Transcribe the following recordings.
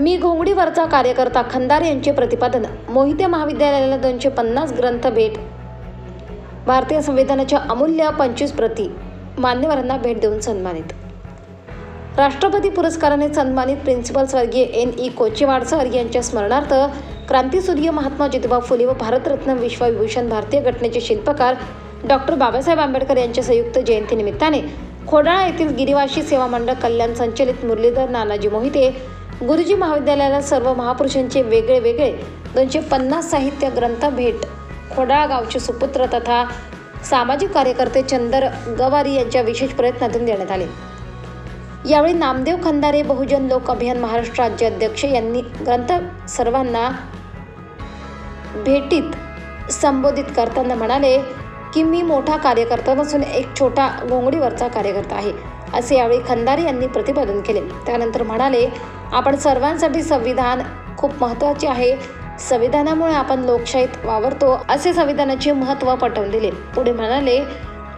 मी घोंगडीवरचा कार्यकर्ता खंदार यांचे प्रतिपादन मोहिते महाविद्यालयाला दोनशे पन्नास ग्रंथ भेट. भारतीय संविधानाच्या अमूल्य पंचवीस प्रती मान्यवरांना भेट देऊन सन्मानित. राष्ट्रपती पुरस्काराने सन्मानित प्रिन्सिपल स्वर्गीय एन ई कोचेवाड सर यांच्या स्मरणार्थ क्रांतीसूर्य महात्मा ज्योतिबा फुले व भारतरत्न विश्वविभूषण भारतीय घटनेचे शिल्पकार डॉक्टर बाबासाहेब आंबेडकर यांच्या संयुक्त जयंतीनिमित्ताने खोडाळा येथील गिरिवाशी सेवा मंडळ कल्याण संचलित मुरलीधर नानाजी मोहिते गुरुजी महाविद्यालयाला सर्व महापुरुषांचे वेगळे वेगळे दोनशे पन्नास साहित्य ग्रंथ भेट. खोडाळ गावचे सुपुत्र तथा सामाजिक कार्यकर्ते चंदर गवारी यांच्या विशेष प्रयत्नातून देण्यात आले. यावेळी नामदेव खंदारे बहुजन लोक अभियान महाराष्ट्र राज्य अध्यक्ष यांनी ग्रंथ सर्वांना भेटीत संबोधित करताना म्हणाले की मी मोठा कार्यकर्ता नसून एक छोटा घोंगडीवरचा कार्यकर्ता आहे असे यावेळी खंदारे यांनी प्रतिपादन केले. त्यानंतर म्हणाले आपण सर्वांसाठी संविधान खूप महत्त्वाचे आहे. संविधानामुळे आपण लोकशाहीत वावरतो असे संविधानाचे महत्त्व पटवून दिले. पुढे म्हणाले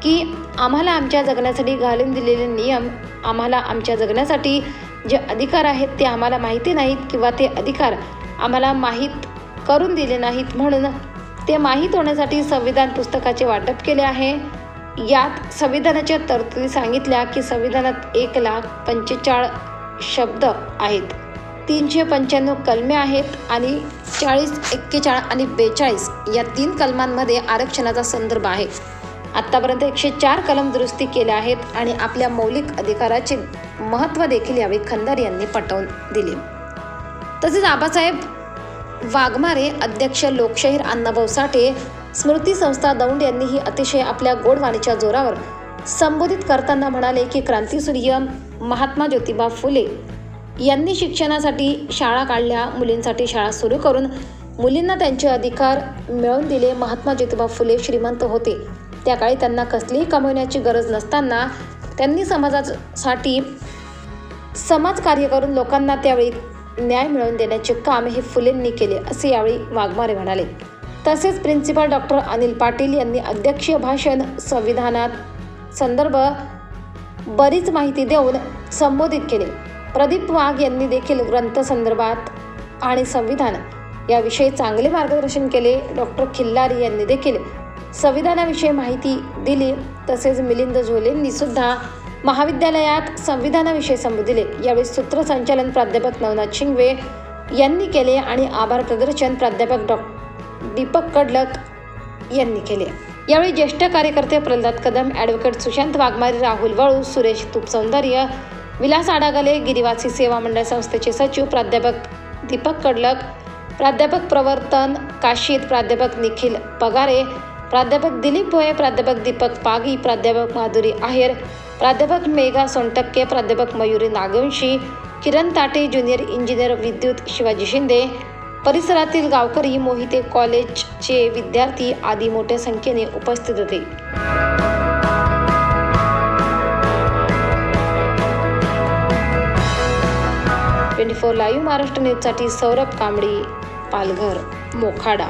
की आम्हाला आमच्या जगण्यासाठी घालून दिलेले नियम आम्हाला आमच्या जगण्यासाठी जे अधिकार आहेत ते आम्हाला माहिती नाहीत किंवा ते अधिकार आम्हाला माहीत करून दिले नाहीत म्हणून ते माहीत होण्यासाठी संविधान पुस्तकाचे वाटप केले आहे. यात संविधानाच्या तरतुदी सांगितल्या की संविधानात एक लाख पंचेचाळीस शब्द आहेत. तीनशे पंच्याण्णव कलमे आहेत आणि चाळीस एक्केचाळीस आणि बेचाळीस या तीन कलमांमध्ये आरक्षणाचा संदर्भ आहे. आत्तापर्यंत एकशे चार कलम दुरुस्ती केल्या आहेत आणि आपल्या मौलिक अधिकाराचे महत्त्व देखील यावेळी खंदार यांनी पटवून दिले. तसेच आबासाहेब वाघमारे अध्यक्ष लोकशाहीर अण्णाभाऊ साठे स्मृती संस्था दौंड यांनीही अतिशय आपल्या गोडवाणीच्या जोरावर संबोधित करताना म्हणाले की क्रांतीसूर्य महात्मा ज्योतिबा फुले यांनी शिक्षणासाठी शाळा काढल्या मुलींसाठी शाळा सुरू करून मुलींना त्यांचे अधिकार मिळवून दिले महात्मा ज्योतिबा फुले श्रीमंत होते. त्या काळी त्यांना कसलीही कमवण्याची गरज नसताना त्यांनी समाजासाठी समाज कार्य करून लोकांना त्यावेळी न्याय मिळवून देण्याचे काम हे फुलेंनी केले असे यावेळी वाघमारे म्हणाले. तसेच प्रिन्सिपल डॉक्टर अनिल पाटील यांनी अध्यक्षीय भाषण संविधानात संदर्भ बरीच माहिती देऊन संबोधित केले. प्रदीप वाघ यांनी देखील ग्रंथसंदर्भात आणि संविधान याविषयी चांगले मार्गदर्शन केले. डॉक्टर खिल्लारी यांनी देखील संविधानाविषयी माहिती दिली. तसेच मिलिंद झोलेंनी सुद्धा महाविद्यालयात संविधानाविषयी संबोधिले. यावेळी सूत्रसंचालन प्राध्यापक नवनाथ शिंगवे यांनी केले आणि आभार प्रदर्शन प्राध्यापक डॉ. दीपक कडलक यांनी केले. यावेळी ज्येष्ठ कार्यकर्ते प्रल्हाद कदम ॲडव्होकेट सुशांत वाघमारे राहुल वळू सुरेश तुपसौंदर्य विलास आडागले गिरिवासी सेवा मंडळ संस्थेचे सचिव प्राध्यापक दीपक कडलक प्राध्यापक प्रवर्तन काशीद प्राध्यापक निखिल पगारे प्राध्यापक दिलीप भोये प्राध्यापक दीपक पागी प्राध्यापक माधुरी आहेर प्राध्यापक मेघा सोनटक्के प्राध्यापक मयुरी नागवंशी किरण ताटे ज्युनियर इंजिनियर विद्युत शिवाजी शिंदे परिसरातील गावकरी मोहिते कॉलेजचे विद्यार्थी आदी मोठ्या संख्येने उपस्थित होते. ट्वेंटी फोर लाईव्ह महाराष्ट्र न्यूजसाठी सौरभ कांबळी पालघर मोखाडा.